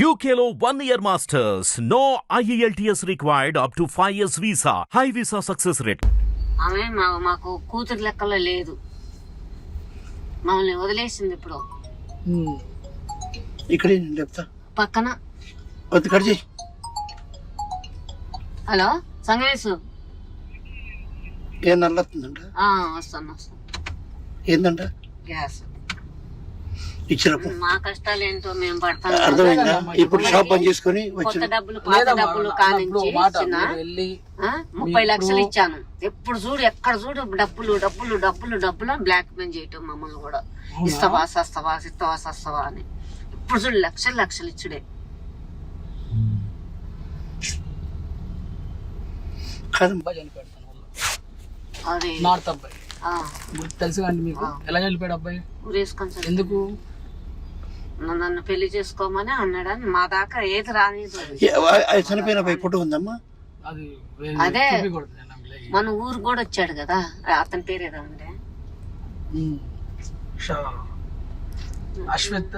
One year masters. No E IELTS required up to 5 years visa. High visa success rate. ఆమె మాకు కూతురు లెక్కలో లేదు. మమ్మల్ని వదిలేసింది ఇప్పుడు. ఇక్కడే నేను చెప్తా. పక్కన. వద్దు కట్ చేయి. హలో సంగమేశు. ఏం నల్లతుందంట ఆ, వస్తాను వస్తాను. ఏందంట? గ్యాస్. ఇచ్చినప్పుడు. మా కష్టాలు ఏంటో మేము పడతాం. అర్థమైందా? ఇప్పుడు షాప్ బంద్ చేసుకొని కొత్త డబ్బులు పాత డబ్బులు కానించి ఇచ్చిన ముప్పై లక్షలు ఇచ్చాను. ఎప్పుడు చూడు ఎక్కడ చూడు డబ్బులు డబ్బులు డబ్బులు డబ్బులు బ్లాక్ మెయిల్ చేయటం మమ్మల్ని కూడా? ఇస్తావా సస్తావా ఇస్తావా సస్తావా అని. ఇప్పుడు చూడు లక్షలు లక్షలు ఇచ్చుడే. కాదు అబ్బాయి నార్త్ తెలుసు కండి మీకు. ఎలా చనిపోయాడు అబ్బాయి. ఎందుకు? నన్ను- పెళ్ళి చేసుకోమని అన్నాడని మా దాకా ఏది రానిది చనిపోయిన పై ఫోటో ఉందమ్మా? అది. మన ఊరు కూడా వచ్చాడు కదా అతని పేరు ఏదో ఉండే అశ్విత్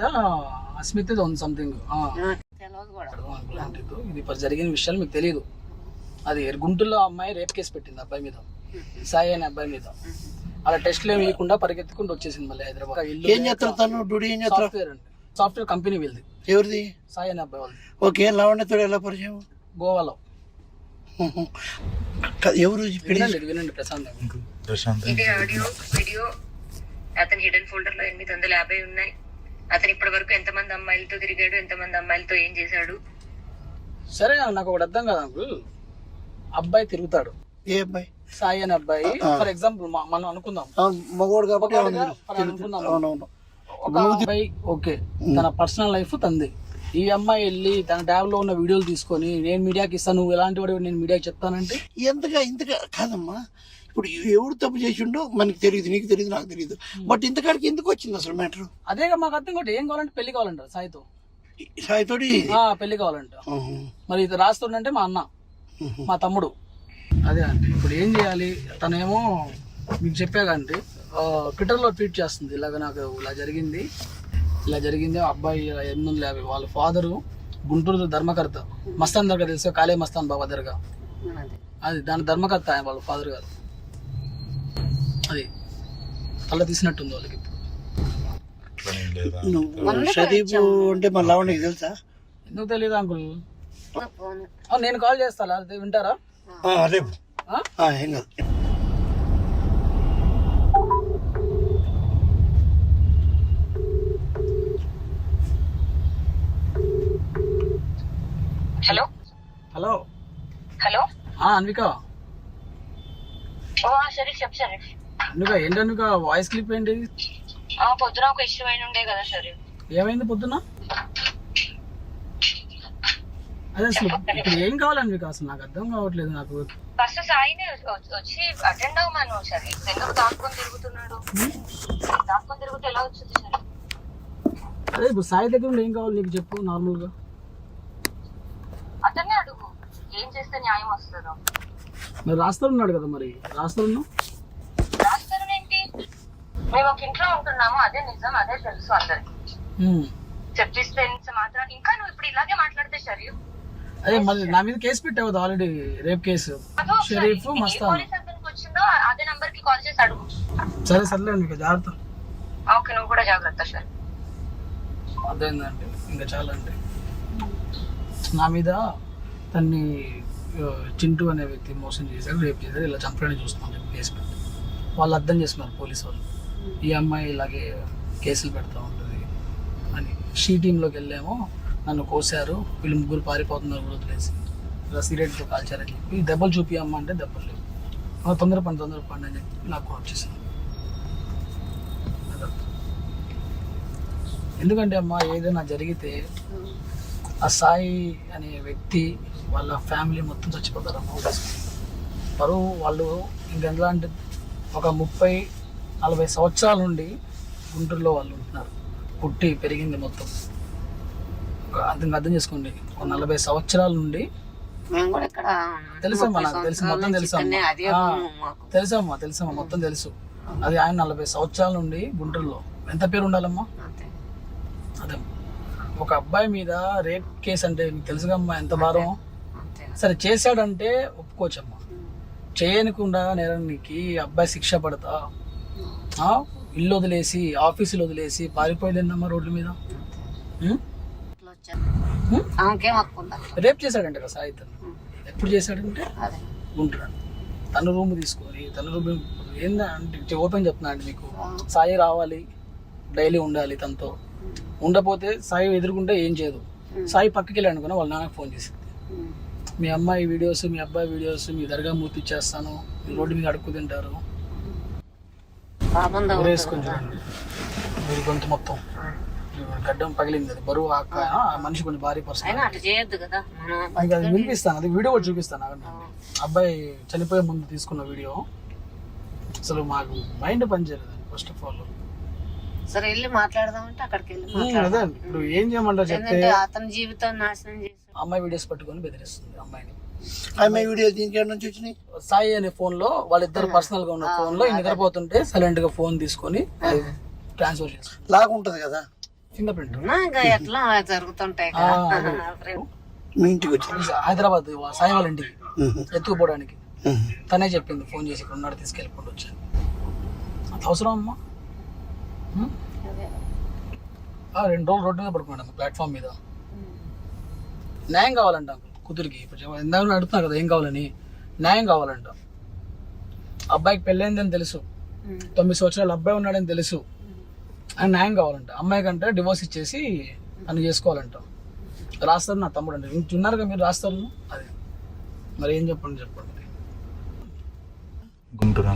అస్మిత్ ఉంది సంథింగ్ ఇది జరిగిన విషయాలు మీకు తెలియదు అది గుంటూరులో అమ్మాయి రేప్ కేసు పెట్టింది అబ్బాయి మీద. సాయి అనే అబ్బాయి మీద. అలా టెస్ట్లు ఏమి ఇవ్వకుండా పరిగెత్తుకుంటూ వచ్చేసింది మళ్ళీ హైదరాబాద్. ఇల్లు ఏం చేస్తారు తను? డ్యూటీ ఏం చేస్తారు సాఫ్ట్వేర్ కంపెనీ వీళ్ళది. ఎవరిది? సాయి అనే అబ్బాయి వాళ్ళది. ఓకే లావణ్యతో ఎలా పరిచయం? గోవాలో. ఎవరు వినండి వినండి ప్రశాంత్ ఇది ఆడియో వీడియో. అతని హిడెన్ ఫోల్డర్లో ఎనిమిది వందల యాభై ఉన్నాయి. అతను ఇప్పటి వరకు ఎంతమంది అమ్మాయిలతో తిరిగాడు ఎంతమంది అమ్మాయిలతో ఏం చేశాడు? సరే నాకు ఒకటి అర్థం కాదు అంకుల్. అబ్బాయి తిరుగుతాడు. ఏ అబ్బాయి? సాయి అనే అబ్బాయి. ఫర్ ఎగ్జాంపుల్ మనం అనుకుందాం. మగవాడు కాబట్టి అనుకుందాం. ఓకే. తన పర్సనల్ లైఫ్ తంది. ఈ అమ్మాయి వెళ్ళి తన ట్యాబ్లో ఉన్న వీడియోలు తీసుకొని నేను మీడియాకి ఇస్తాను నువ్వు ఎలాంటి వాడు నేను మీడియాకి చెప్తానంటే? ఎంతగా ఇంతగా కాదమ్మా. ఇప్పుడు ఎవడు తప్పు చేసిండో మనకి తెలియదు నీకు తెలియదు నాకు తెలియదు బట్ ఇంతకాడికి ఎందుకు వచ్చింది అసలు మ్యాటర్? అదే మాకు అర్థం కూడా ఏం కావాలంటే పెళ్ళి కావాలంటారు సాయితో. సాయితోటి? పెళ్ళి కావాలంట. మరి ఇది రాస్తుండంటే మా అన్న మా తమ్ముడు. అదే అండి. ఇప్పుడు ఏం చేయాలి? తనేమో మీకు చెప్పాకండి ట్విట్టర్లో ట్వీట్ చేస్తుంది. ఇలాగ నాకు ఇలా జరిగింది. ఇలా జరిగింది. అబ్బాయి ఇలా ఎనిమిది వందల యాభై వాళ్ళ ఫాదరు గుంటూరు ధర్మకర్త. మస్తాన్ దర్గా తెలుసు? కాళే మస్తాన్ బాబా దర్గా అది. దాని ధర్మకర్త ఆయన వాళ్ళ ఫాదర్ గారు. అది తల తీసినట్టుంది వాళ్ళకి ఇప్పుడు. షరీఫ్ అంటే మన లావణ్యకి తెలుసా? ఎందుకు తెలియదు అంకుల్? నేను కాల్ చేస్తా అదే వింటారా? రేపు ఏం కాదు హలో హలో. హలో. ఆ, అన్విక. ఓ షరీఫ్ చెప్పు షరీఫ్ అన్విక ఏంటి అన్విక? వాయిస్ క్లిప్ ఏంటి? ఆ పొద్దున ఒక ఇష్యూ అయిన ఉండే కదా షరీఫ్ ఏమైంది పొద్దున? అదే అసలు ఇప్పుడు ఏం కావాలి అన్విక? అసలు నాకు అర్థం కావట్లేదు నాకు. ఫస్ట్ సాయిని వచ్చి- వచ్చి అటెండ్ అవ్వమను షరీఫ్ ఎందుకు దాక్కొని తిరుగుతున్నాడు? దాక్కొని తిరుగుతూ ఎలా వచ్చింది షరీఫ్ అదే ఇప్పుడు సాయి దగ్గర ఏం కావాలి నీకు చెప్పు నార్మల్గా అతన్నే అడుగు ఏం చేస్తే న్యాయం వస్తుందో మరి రాస్తా ఉన్నాడు కదా మరి. రాస్తా ఉన్నావు రాస్తారు ఏంటి? మేము ఒక ఇంట్లో ఉంటున్నాము అదే నిజం అదే తెలుసు అందరికి. చెప్పిస్తే మాత్రం ఇంకా నువ్వు ఇప్పుడు ఇలాగే మాట్లాడితే షరీఫ్? అదే మరి నా మీద కేసు పెట్టావు కదా ఆల్రెడీ రేప్ కేసు. షరీఫ్ అతనికి వచ్చిందో అదే నంబర్కి కాల్ చేసి అడుగు. సరే సర్లే అన్విక జాగ్రత్త. ఓకే నువ్వు కూడా జాగ్రత్త షరీఫ్. అర్థమైందండి ఇంకా చాలా అండి నా మీద తన్ని చింటూ అనే వ్యక్తి మోసం చేశారు రేపు చేశారు ఇలా చంపడానికి చూస్తున్నాం చెప్పి కేసు పెట్టి వాళ్ళు అర్థం చేసుకున్నారు పోలీసు వాళ్ళు. ఈ అమ్మాయి ఇలాగే కేసులు పెడతా ఉంటుంది అని. షీ టీంలోకి వెళ్ళామో నన్ను కోసారు వీళ్ళు ముగ్గురు పారిపోతున్నారు కూడా వదిలేసి. ఇలా సిగరెట్తో కాల్చారని చెప్పి దెబ్బలు చూపి అమ్మ అంటే దెబ్బలు లేవు. తొందర పని తొందర పని అని చెప్పి నాకు వచ్చేసింది చేశాను ఎందుకంటే అమ్మ ఏదైనా జరిగితే ఆ సాయి అనే వ్యక్తి వాళ్ళ ఫ్యామిలీ మొత్తం చచ్చిపోతారు. బరువు వాళ్ళు ఇంకెంతలా అంటే ఒక ముప్పై నలభై సంవత్సరాల నుండి గుంటూరులో వాళ్ళు ఉంటున్నారు. పుట్టి పెరిగింది మొత్తం. అర్థం అర్థం చేసుకోండి. ఒక నలభై సంవత్సరాల నుండి తెలుసమ్మా నాకు తెలుసు మొత్తం తెలుసమ్మా. తెలుసమ్మా తెలుసమ్మా మొత్తం తెలుసు. అది ఆయన నలభై సంవత్సరాల నుండి గుంటూరులో. ఎంత పేరు ఉండాలమ్మా? అదే. ఒక అబ్బాయి మీద రేప్ కేసు అంటే మీకు తెలుసుగా అమ్మా ఎంత భారం? సరే చేశాడంటే ఒప్పుకోవచ్చమ్మా. చేయనికుండా నేరానికి అబ్బాయి శిక్ష పడతా? ఇల్లు వదిలేసి ఆఫీసులు వదిలేసి పారిపోయిందమ్మా రోడ్ల మీద? రేప్ చేశాడంట కదా సాయితన్ ఎప్పుడు చేశాడంటే? గుంటున్నాడు తన రూమ్ తీసుకొని తన రూమ్ ఏందా అంటే ఓపెన్ చెప్తున్నా అండి మీకు. సాయి రావాలి డైలీ ఉండాలి తనతో. ఉండపోతే సాయి ఎదురుకుంటే ఏం చేయదు. సాయి పక్కకి వెళ్ళి అనుకున్నా వాళ్ళ నాన్నకు ఫోన్ చేసింది. మీ అమ్మాయి వీడియోస్ మీ అబ్బాయి వీడియోస్ మీ దర్గా మూర్తి ఇచ్చేస్తాను. మీ రోడ్డు మీద అడుక్కు తింటారు. చూడండి. మీరు గొంతు మొత్తం. గడ్డం పగిలింది అది. బరువు ఆక ఆ. మనిషి కొంచెం భారీ పర్సన్. అది వినిపిస్తాను. అది వీడియో కూడా చూపిస్తాను. అబ్బాయి చనిపోయే ముందు తీసుకున్న వీడియో. అసలు మాకు మైండ్ పనిచేయలేదు ఫస్ట్ ఆఫ్ ఆల్ సరే వెళ్ళి మాట్లాడదామంటే అక్కడికి వెళ్ళి అదే మాట్లాడదాం ఇప్పుడు ఏం చేయమంటారు చెప్తే? ఎందుకంటే అతని జీవితం నాశనం చేసి అమ్మాయి వీడియోస్ పట్టుకొని బెదిరిస్తుంది అమ్మాయిని. ఆమె వీడియో దీనికి ఎక్కడి నుంచి వచ్చినాయి? సాయి అనే ఫోన్లో వాళ్ళిద్దరు పర్సనల్గా ఉన్న ఫోన్లో ఈ నిద్రపోతుంటే సైలెంట్గా ఫోన్ తీసుకొని ట్రాన్స్ఫర్ చేస్తుంది. లాగా ఉంటది కదా? ఫింగర్ ప్రింట్ ఇంకా ఎట్లా జరుగుతుంటాయి కదా? మీ ఇంటికి వచ్చింది. హైదరాబాద్ వా- సాయి వాళ్ళ ఇంటికి. ఎత్తుకుపోవడానికి. తనే చెప్పింది ఫోన్ చేసి ఇక్కడ ఉన్నాడు తీసుకెళ్ళిపోండి వచ్చాను. అంత అవసరం అమ్మా? రెండు రోజులు రోడ్డు మీద పడుకున్నాడు ప్లాట్ఫామ్ మీద. న్యాయం కావాలంట కూతురికి. ఇప్పుడు చెప్ప- ఇందాక అడుగుతున్నా కదా ఏం కావాలని. న్యాయం కావాలంట. అబ్బాయికి పెళ్ళైందని తెలుసు. తొమ్మిది సంవత్సరాలు అబ్బాయి ఉన్నాడని తెలుసు. అని న్యాయం కావాలంట. అమ్మాయి కంటే డివోర్స్ ఇచ్చేసి తను చేసుకోవాలంట. రాస్తారు నా తమ్ముడు అంటే. ఉన్నారుగా మీరు రాస్తారు? అది. మరి ఏం చెప్పండి చెప్పండి. గుంటూరు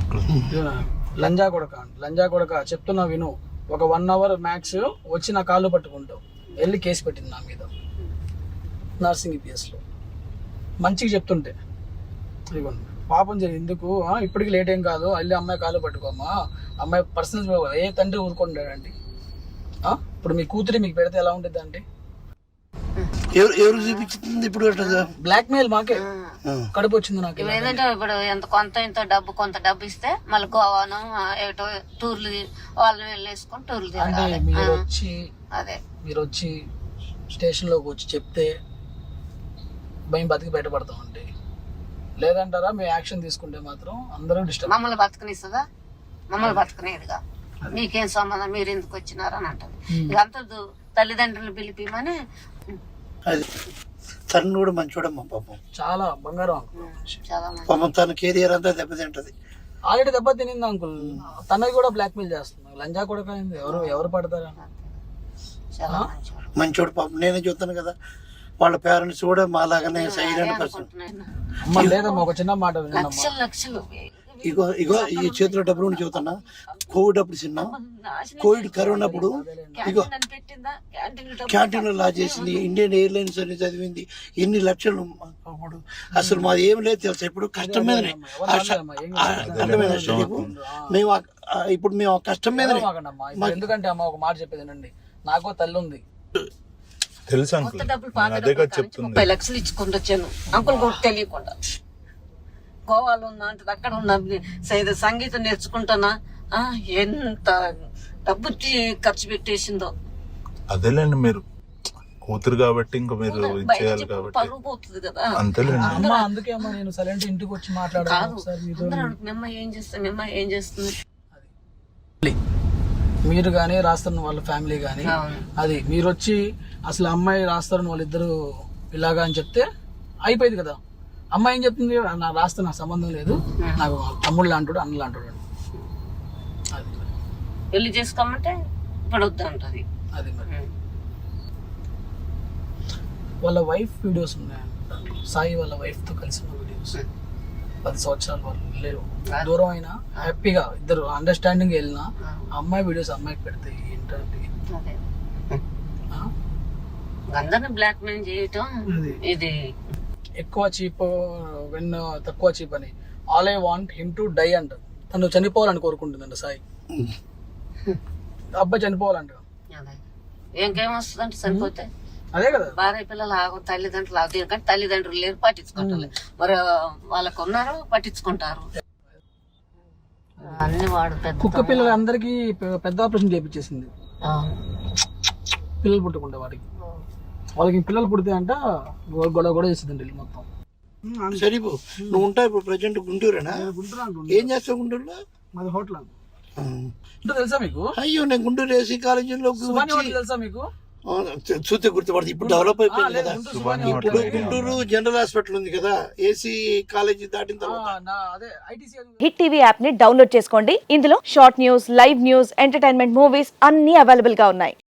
లంజా కొడక లంజా కొడక చెప్తున్నా విను. ఒక వన్ అవర్ మ్యాక్స్ వచ్చి నా కాళ్ళు పట్టుకుంటావు. వెళ్ళి కేసు పెట్టింది నా మీద. నర్సింగ్లో. మంచిగా చెప్తుంటే. ఇదిగోండి పాపం ఎందుకు? ఇప్పటికి లేట్ ఏం కాదు. వెళ్ళి అమ్మాయి కాళ్ళు పట్టుకోమ్మా. అమ్మాయి పర్సనల్ ఏ తండ్రి ఊరుకుంటాడండి? ఇప్పుడు మీ కూతురి మీకు పెడితే ఎలా ఉంటుంది అంటే ఎవరు ఎవరు చూపించింది ఇప్పుడు అట్లా? బ్లాక్ మెయిల్ మాకే. కడుపు వచ్చింది నాకు. ఏంటంటే ఇప్పుడు ఎంత కొంత ఇంత డబ్బు కొంత డబ్బు ఇస్తే మళ్ళీ గోవాను ఏటో టూర్లు వాళ్ళని వెళ్ళేసుకొని టూర్లు తిరగాలి. మీరు వచ్చి అదే. మీరు వచ్చి స్టేషన్లోకి వచ్చి చెప్తే భయం బతికి బయటపడతామండి. లేదంటారా మేము యాక్షన్ తీసుకుంటే మాత్రం అందరూ డిస్టర్బ్ మమ్మల్ని బతకనిస్తుందా? మమ్మల్ని బతకనేదిగా. మీకేం సంబంధం? మీరు ఎందుకు వచ్చినారు అని అంటది ఇదంతా తల్లిదండ్రులు పిలిపిమని అది. తను కూడా మంచోడమ్మా పాపం. చాలా బంగారం పాపం తన కెరియర్ అంతా దెబ్బతింటది. ఆల్రెడీ దెబ్బ తినింది అంకుల్. తనది కూడా బ్లాక్మెయిల్ చేస్తుంది. లంజా కూడా కాయింది ఎవరు ఎవరు పడతారా? మంచోడు పాపం. నేనే చూస్తాను కదా. వాళ్ళ పేరెంట్స్ కూడా మాలాగానే సైలెంట్ పర్సన్ అమ్మ లేదమ్మా ఒక చిన్న మాట లక్షలు. ఇగో ఇగో ఈ చేతిలో డబ్బులు ఉండి చూస్తున్నా కోవిడ్ అప్పుడు చిన్న. కోవిడ్ కరోనా అప్పుడు ఇగో క్యాంటీన్ లా చేసింది. ఇండియన్ ఎయిర్లైన్స్ అని చదివింది. ఎన్ని లక్షలు అప్పుడు. అసలు మాది ఏం లేదు తెలుసా? ఇప్పుడు కష్టం మీదనే? మేము ఇప్పుడు మేము కష్టం మీదనే. ఎందుకంటే అమ్మ ఒక మాట చెప్పేది వినండి. నాకో తల్లి ఉంది. తెలుసు అంకుల్. అదే చెప్తుంది. ముప్పై లక్షలు ఇచ్చుకుంటూ వచ్చాను అంకుల్ కూడా తెలియకుండా. గోవాలో ఉన్నా అంటే అక్కడ ఉన్న సైద సంగీతం నేర్చుకుంటానా? ఆ, ఎంత డబ్బు ఖర్చు పెట్టేసిందో. అదేలేండి మీరు. కూతురు కాబట్టి ఇంకా మీరు చెప్పు కాబట్టి. పరువు పోతుంది కదా. అంతేలేండి. అమ్మ అందుకే అమ్మ నేను సైలెంట్ ఇంటికి వచ్చి మాట్లాడాను ఏం చేస్తుంది? ఏం చేస్తుంది? మీరు కానీ రాస్తున్న వాళ్ళ ఫ్యామిలీ కానీ. అది మీరు వచ్చి అసలు అమ్మాయి రాస్తారని వాళ్ళిద్దరు ఇలాగా అని చెప్తే అయిపోయింది కదా. అమ్మాయి ఏం చెప్తుంది? నా రాస్తే నాకు సంబంధం లేదు. నాకు తమ్ముడు లాంటాడు అన్న లాంటాడు. పెళ్ళి చేసుకోమంటే పడొద్దు అంటది. అది మరి. వాళ్ళ వైఫ్ వీడియోస్ ఉన్నాయి? సాయి వాళ్ళ wife తో కలిసి ఉన్న వీడియోస్ పది సంవత్సరాలు వాళ్ళు లేరు. దూరం అయినా హ్యాపీగా ఇద్దరు అండర్స్టాండింగ్ వెళ్ళినా అమ్మాయి వీడియోస్ అమ్మాయికి పెడితే ఏంటంటే? అందరిని బ్లాక్ మెయిల్ చేయటం. ఇది ఎక్కువ చీప్ వెన్ తక్కువ చీప్ అని. All I want him to die అంట. తను చనిపోవాలని కోరుకుంటుందంట సాయి. అబ్బాయి చనిపోవాలంట. ఇంకేం వస్తుందంటే సరిపోతే? అదే కదా. భార్య పిల్లలు ఆగు తల్లిదండ్రులు ఆగు ఎందుకంటే తల్లిదండ్రులు లేరు పట్టించుకుంటారు మరి వాళ్ళకు ఉన్నారు పట్టించుకుంటారు. అన్ని వాడు పెద్ద కుక్క పిల్లలు అందరికీ పెద్ద ఆపరేషన్ చేపించేసింది. పిల్లలు పుట్టకుండా వాడికి. వాళ్ళకి పిల్లలు పుడితే అంట గొ- గొడవ గొడవ చేస్తుందండి ఇల్లు మొత్తం. సరిపో నువ్వు ఉంటావు ఇప్పుడు ప్రజెంట్ గుంటూరేనా. ఏం చేస్తావు గుంటూరులో? మాది హోటల్ తెలుసా మీకు? అయ్యో నేను గుంటూరు ఏసీ కాలేజీలో తెలుసా మీకు? చూస్తే గుర్తుపడుతుంది ఇప్పుడు డెవలప్ అయిపోయింది లేదు, కదా. ఇప్పుడు గుంటూరు జనరల్ హాస్పిటల్ ఉంది కదా. ఏసీ కాలేజీ దాటిన తర్వాత. నా అదే ఐటీసీ హిట్ టీవీ యాప్ని డౌన్లోడ్ చేసుకోండి. ఇందులో short news live news entertainment movies అన్ని అవైలబుల్గా ఉన్నాయి.